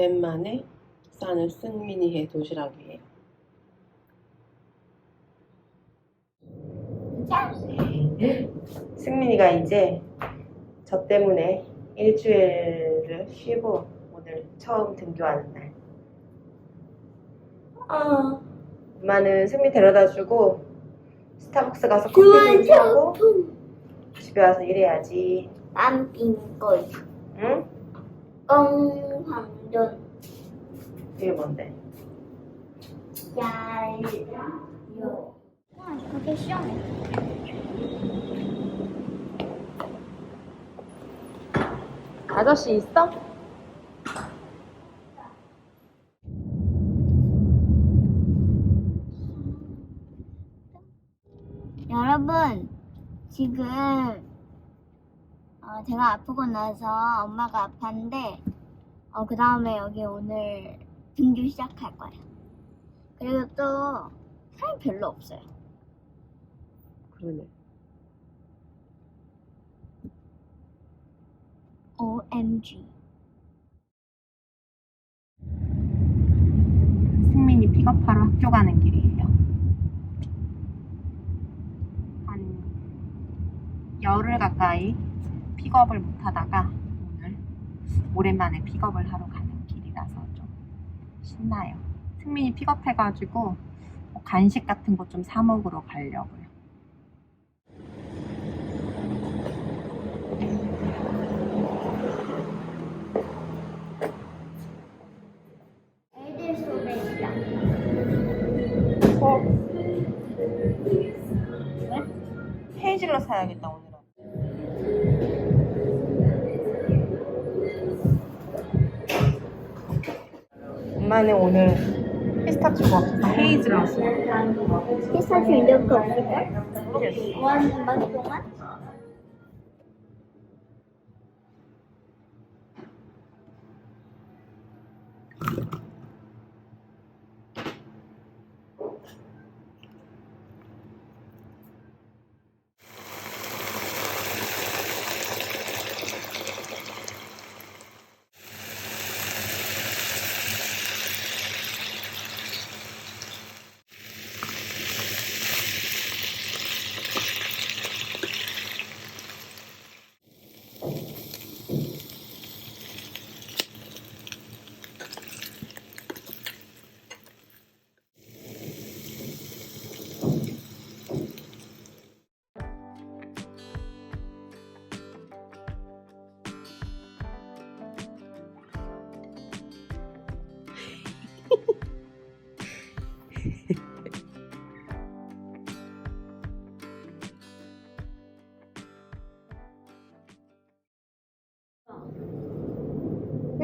오랜만에 싸는 승민이의 도시락이에요. 승민이가 이제 저 때문에 일주일을 쉬고 오늘 처음 등교하는 날. 어, 엄마는 승민 데려다 주고 스타벅스 가서 커피를 사고 집에 와서 일해야지. 빰빙거이 응? 뻥황 전 이게 뭔데? 얄요 와 되게 시원해 아저씨 있어? 여러분 지금 어, 제가 아프고 나서 엄마가 아팠는데 어, 그 다음에 여기 오늘 등교 시작할 거예요 그리고 또 사람이 별로 없어요 그러네. OMG 승민이 픽업하러 학교 가는 길이에요. 한 열흘 가까이 픽업을 못 하다가 오랜만에 픽업을 하러 가는 길이라서 좀 신나요. 승민이 픽업해가지고 뭐 간식 같은 거 좀 사 먹으러 가려고요. 엄마는 오늘 피스타치오가 없어서 헤이즐 왔어요. 피스타치오 이렇게 없을까? 원번 동안?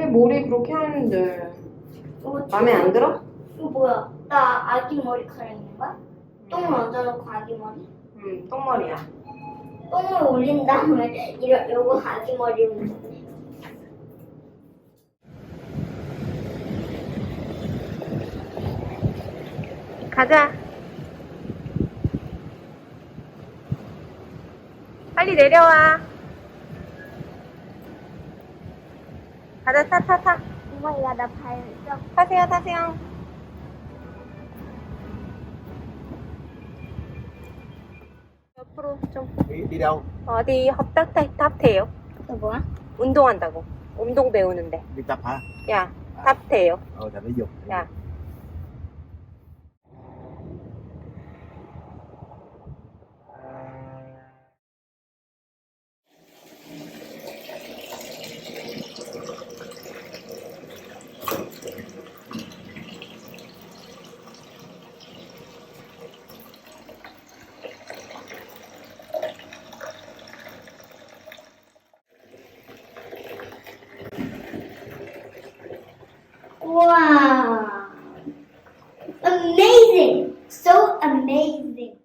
왜 머리 그렇게 하는데 어, 마음에 안 들어? 이거 뭐야? 나 아기 머리카락 있는 거야? 똥을 얹어놓고 아기 머리? 음, 똥머리야. 똥을 올린 다음에 이러, 요거 아기 머리 얹네 가자. 빨리 내려와. 가자, 타, 타, 타. 엄마야 나 발적 타세요, 타세요. 옆으로 좀 đi, đi đâu 어디 헛딱 탑태요. 또 뭐야? 운동한다고. 운동 배우는데. đi tập hả 야, 탑태요. ờ tập thể dục. 우와 Amazing! So amazing!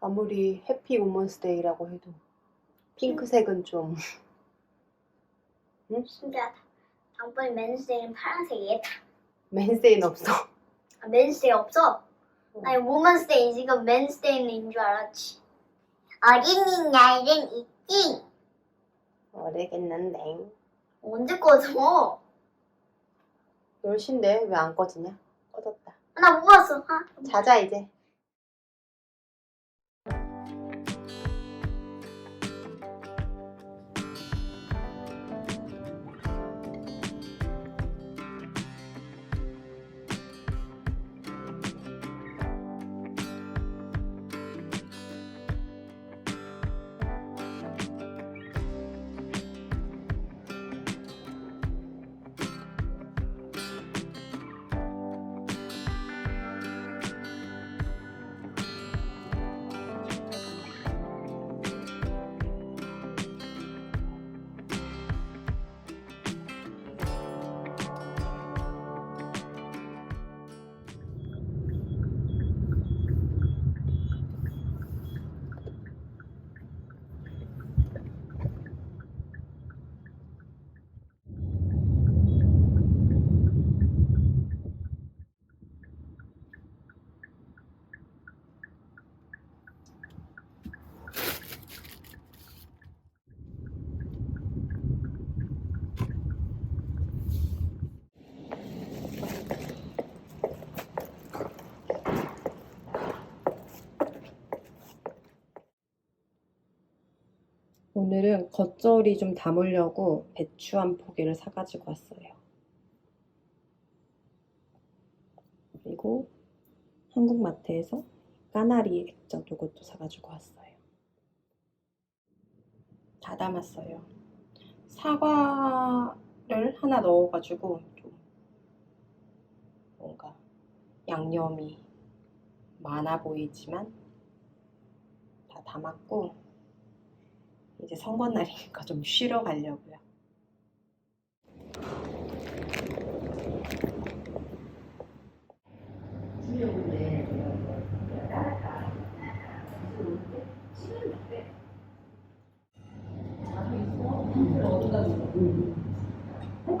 아무리 해피 우먼스데이라고 해도 핑크색은 좀 진짜 다음번에 맨스데이는 파란색이겠다 맨세이는 없어. 아, 맨스데이 없어? 아니 woman's 지금 맨스데이는 줄 알았지 어린이 날은 있지? 어, 모르겠는데. 언제 꺼져? 10시인데 왜 안 꺼지냐? 꺼졌다. 나못 왔어. 아, 자자 이제. 오늘은 겉절이 좀 담으려고 배추 한 포기를 사가지고 왔어요. 그리고 한국마트에서 까나리 액젓 이것도 사가지고 왔어요. 다 담았어요. 사과를 하나 넣어가지고 좀 뭔가 양념이 많아 보이지만 다 담았고 이제 선거날이니까 좀 쉬러 가려고요. 총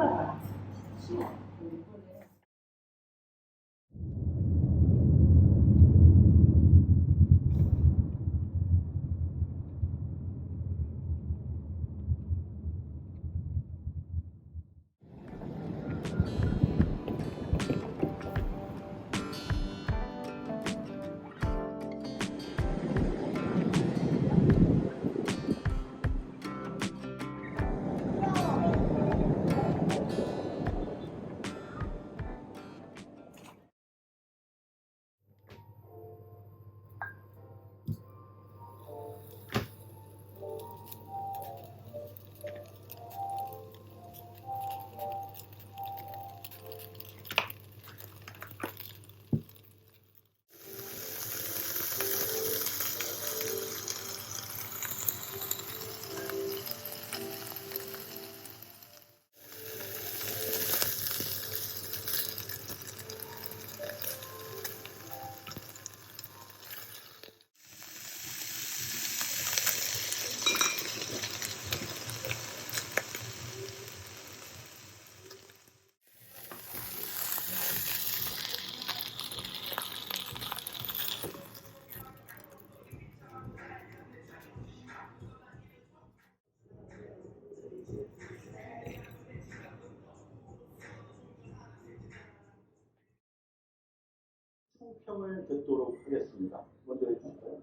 평을 듣도록 하겠습니다. 먼저 해주실까요?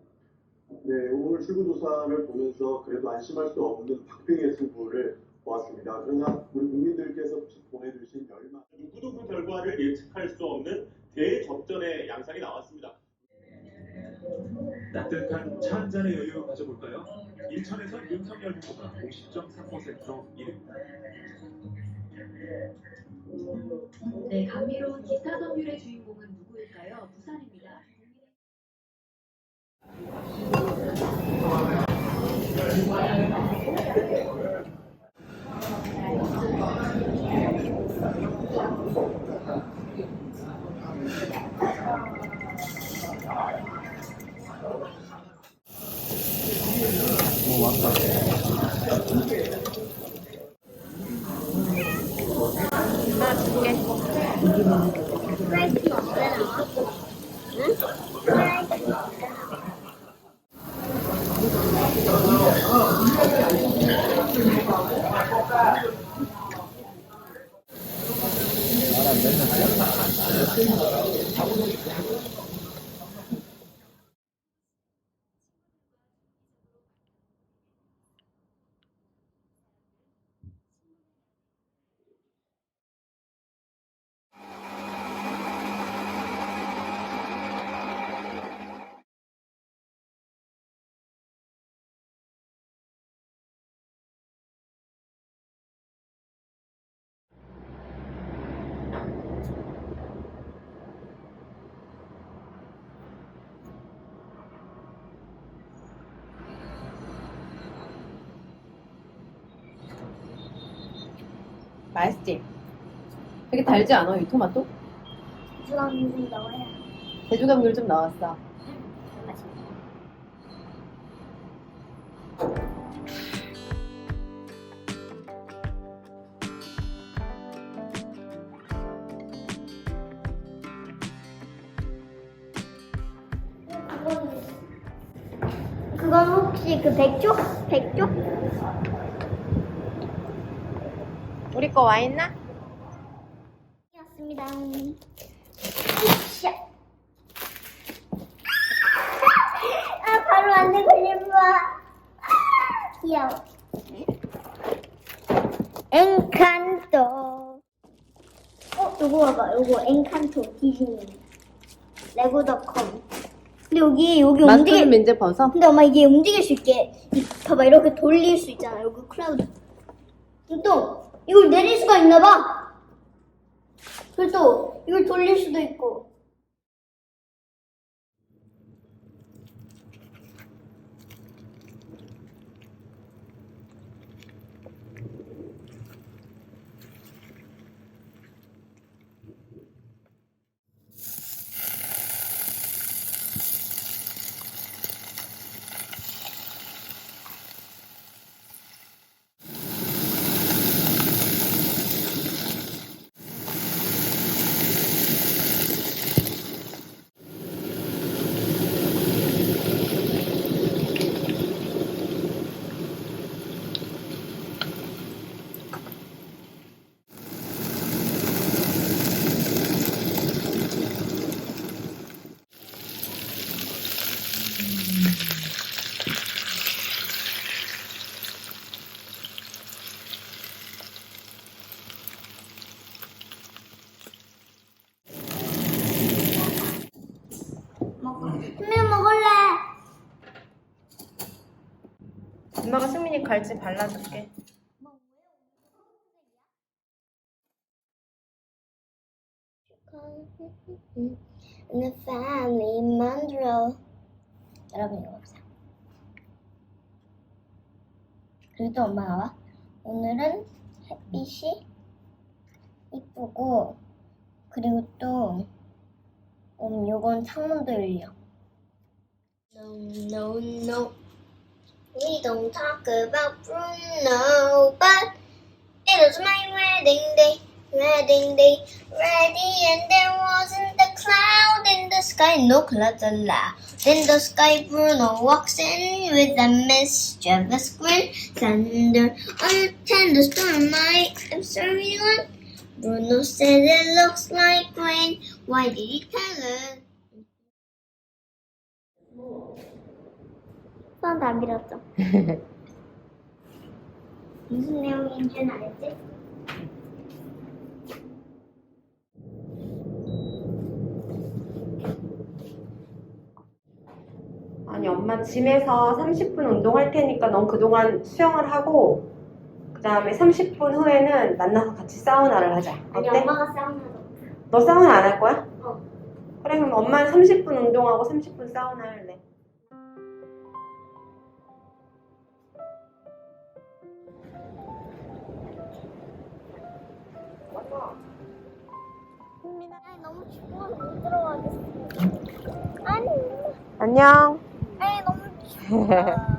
네, 오늘 출구조사를 보면서 그래도 안심할 수 없는 박빙의 승부를 보았습니다. 그러나 우리 국민들께서 보내주신 열망 누구도 그 결과를 예측할 수 없는 대접전의 양상이 나왔습니다. 따뜻한 차 한 잔의 여유 가져볼까요? 인천에서 윤석열 후보가 50.3% 1위입니다. 네, 감미로운 기타 선율의 주인공은 누구일까요? 부산입니다. 프라이 Dengan proses. 맛있지? 되게 달지 않아, 이 토마토? 주방님 넣어야 제주감귤 좀. 맛있어. 와 있나? 였습니다. 으쌰. 아, 바로 안내 걸린 거야. 아, 귀여워. 엔칸토. 어, 요거 봐봐. 요거 엔칸토 디즈니. 레고닷컴. 근데 여기, 여기 움직일, 이제 벗어? 근데 엄마 이게 움직일 수 있게. 이- 봐봐, 이렇게 돌릴 수 있잖아. 여기 클라우드. 또, 이걸 내릴 수가 있나 봐. 그리고 또 이걸 돌릴 수도 있고 먹어. 수면 먹을래. 갈치 발라줄게. 여러분 이거 보세요. 그리고 또 엄마가 와. 오늘은 햇빛이 이쁘고 그리고 또 음, 요건 창문도 열려. No, no, no. We don't talk about Bruno, but it was my wedding day, wedding day, ready, and there wasn't a cloud in the sky, no clouds allowed. In the sky, Bruno walks in with a mischievous grin, thunder on a thunderstorm. I am sorry, Lord. Bruno said it looks like rain. Why did he tell us? 손다 안 밀었죠? 무슨 내용인지는 알지? 아니, 엄마 짐에서 30분 운동할 테니까 넌 그동안 수영을 하고, 그 다음에 30분 후에는 만나서 같이 사우나를 하자. 아니 어때? 엄마가 사우나도 너 사우나 안 할 거야? 어. 그래, 그럼 엄마는 30분 운동하고 30분 사우나 할래. 너무 추워 못 들어가겠어 아니 안녕. 아니 너무 추워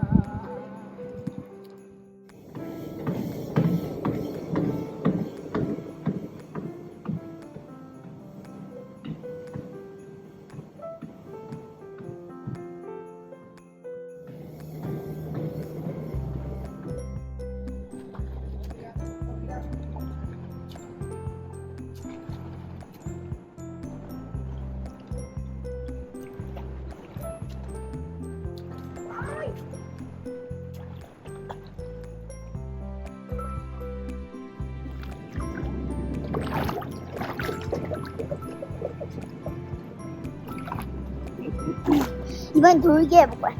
돌기 해볼 거야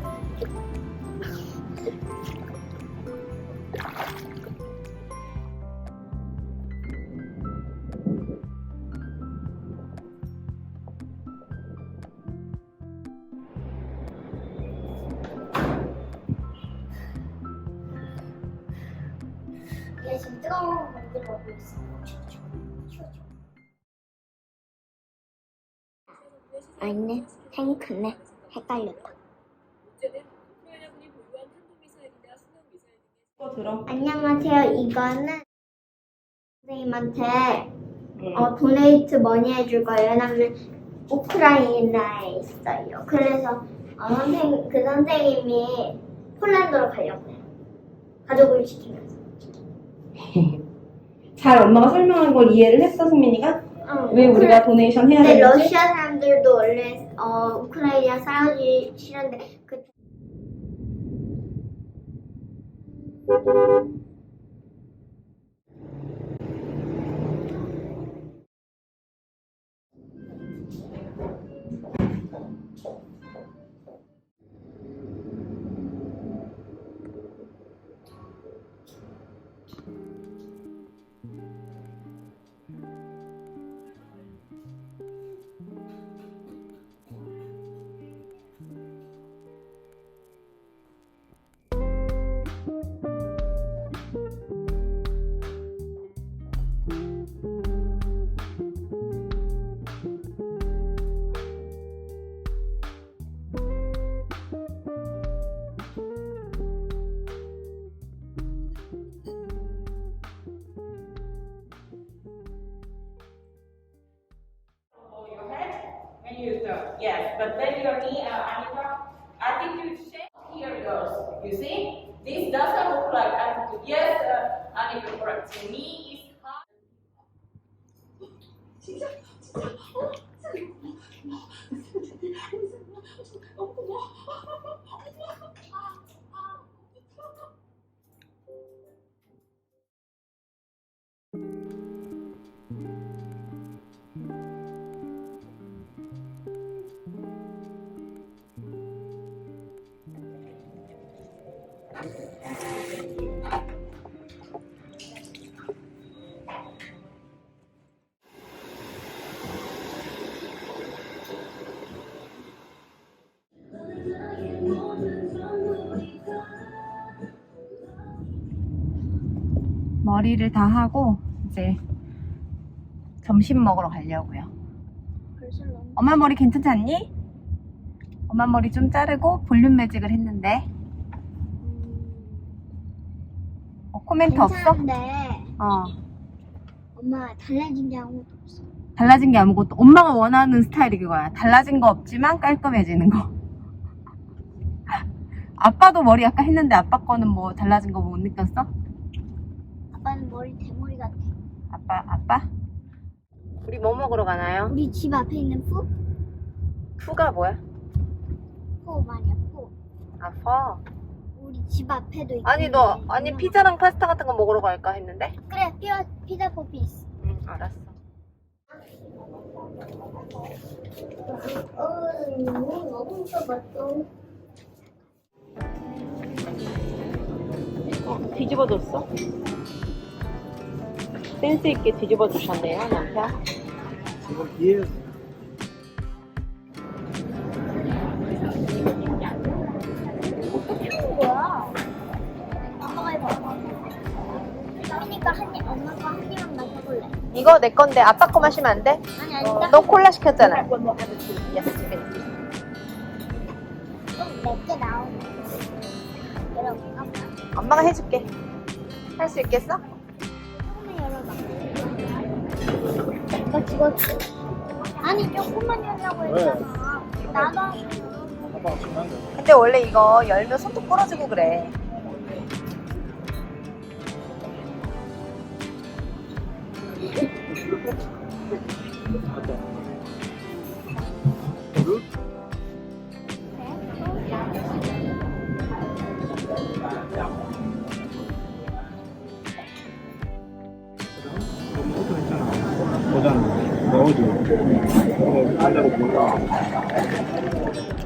있어. 아니네, 탱크네. 헷갈렸다. 들어. 안녕하세요. 이거는 선생님한테 어, 도네이트 머니 해줄 거예요. 왜냐면 우크라이나에 있어요. 그래서 어, 선생 그 선생님이 폴란드로 가려고 해요. 가족을 지키면서. 잘 엄마가 설명한 걸 이해를 했어, 승민이가? 응. 왜 우리가 도네이션 해야 근데 되는지? 러시아 사람들도 원래 어, 우크라이나 싸우기 싫은데 그 Thank you. But then your knee, 머리를 다 하고 이제 점심 먹으러 가려고요. 엄마 머리 괜찮지 않니? 엄마 머리 좀 자르고 볼륨 매직을 했는데 어, 코멘트 없어? 괜찮은데 어 엄마 달라진 게 아무것도 없어. 달라진 게 아무것도 엄마가 원하는 스타일이 그거야 달라진 거 없지만 깔끔해지는 거 아빠도 머리 아까 했는데 아빠 거는 뭐 달라진 거 못 느꼈어? 아빠는 머리 대머리 같아. 아빠 아빠? 우리 뭐 먹으러 가나요? 우리 집 앞에 있는 푸? 푸가 뭐야? 푸 말이야 푸. 아파 우리 집 앞에도 있고. 아니 너 아니 피자랑 파스타 같은 거 먹으러 갈까 했는데? 그래 피자 피자 포피스. 응 알았어 어. 어, 뒤집어줬어? 센스 있게 뒤집어주셨네요 남편 이거 기회였 한 입, 엄마가 한 입만 마셔볼래. 이거 내 건데 아빠 거 마시면 안 돼? 아니 아니다. 너 콜라 시켰잖아 예스 좀몇개 나오네. 열어볼까? 엄마가 해줄게 할 수 있겠어? 조금만 열어봐. 이거 집어줘. 아니 조금만 열라고 했잖아. 나도 한 거. 근데 원래 이거 열면 손톱 부러지고 그래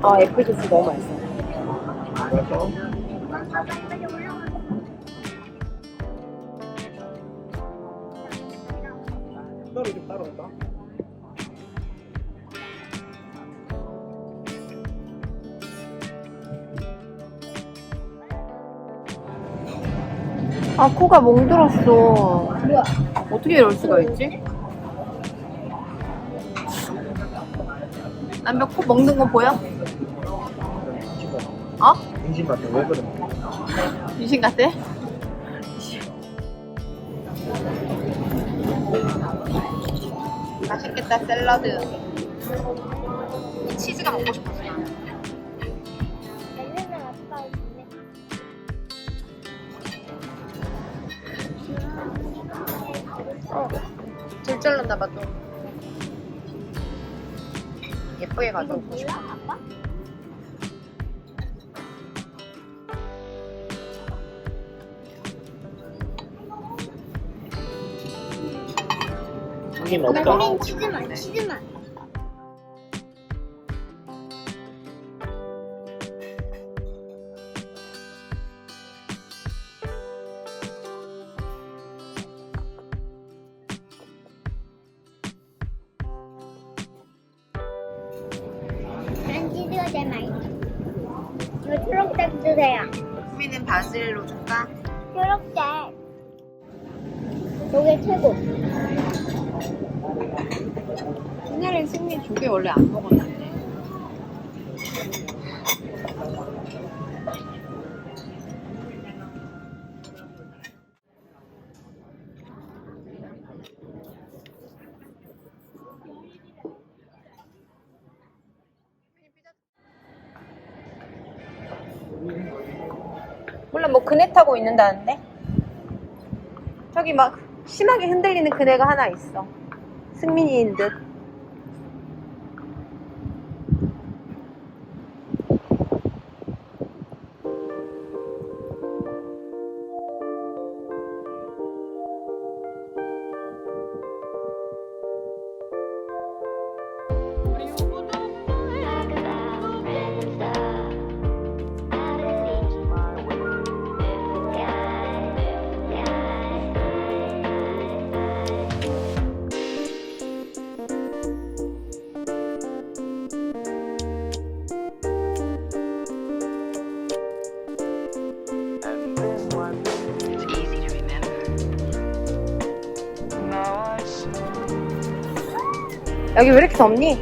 어 애플 주스 너무 맛있어 따로 좀 따로 올까? 아 코가 멍들었어. 뭐야? 어떻게 이럴 수가 있지? 남편 코 먹는 거 보여? 어? 인심 같아 왜 그래? 유신 같아? 맛있겠다 샐러드 치즈가 먹고 싶었어 예쁘게 가져오고 싶어 아빠? 형님 없다 우린 치즈만 치즈 바질로 줄까? 초록색. 요게 최고. 옛날엔 승민 조개 원래 안 먹었는데 타고 있는다는데? 저기 막 심하게 흔들리는 그네가 하나 있어. 승민이인 듯 여기 왜 이렇게 덥니?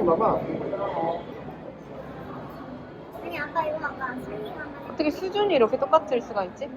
형님 봐봐 아니 아빠 이거 아까 해. 어떻게 수준이 이렇게 똑같을 수가 있지?